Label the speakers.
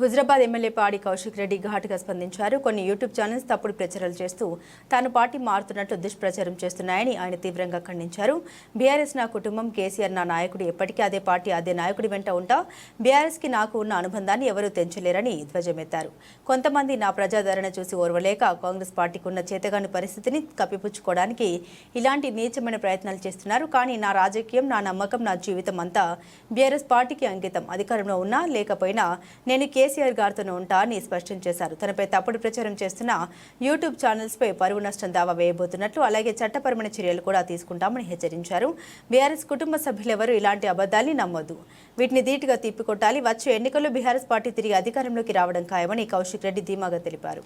Speaker 1: Huzurabad MLA పాడి కౌశిక్ రెడ్డి ఘాటుగా స్పందించారు. కొన్ని యూట్యూబ్ ఛానల్స్ తప్పుడు ప్రచారాలు చేస్తూ తాను పార్టీ మారుతున్నట్లు దుష్ప్రచారం చేస్తున్నాయని ఆయన తీవ్రంగా ఖండించారు. బీఆర్ఎస్ నా కుటుంబం కేసీఆర్ నా నాయకుడు ఎప్పటికీ అదే పార్టీ అదే నాయకుడి వెంట ఉంటా. బీఆర్ఎస్కి నాకు ఉన్న అనుబంధాన్ని ఎవరూ తెంచలేరని ధ్వజమెత్తారు. కొంతమంది నా ప్రజాదరణ చూసి ఓర్వలేక కాంగ్రెస్ పార్టీకి ఉన్న చేతగాని పరిస్థితిని కప్పిపుచ్చుకోవడానికి ఇలాంటి నీచమైన ప్రయత్నాలు చేస్తున్నారు. కానీ నా రాజకీయం నా నమ్మకం నా జీవితం అంతా బీఆర్ఎస్ పార్టీకి అంకితం. అధికారంలో ఉన్నా లేకపోయినా నేను కే కేసీఆర్ గారితోనే ఉంటా అని స్పష్టం చేశారు. తనపై తప్పుడు ప్రచారం చేస్తున్న యూట్యూబ్ ఛానల్స్ పై పరువు నష్టం దావా వేయబోతున్నట్లు అలాగే చట్టపరమైన చర్యలు కూడా తీసుకుంటామని హెచ్చరించారు. బీఆర్ఎస్ కుటుంబ సభ్యులెవరూ ఇలాంటి అబద్ధాల్ని నమ్మొద్దు. వీటిని ధీటుగా తిప్పికొట్టాలి వచ్చే ఎన్నికల్లో బీఆర్ఎస్ పార్టీ తిరిగి అధికారంలోకి రావడం ఖాయమని కౌశిక్ రెడ్డి ధీమాగా తెలిపారు.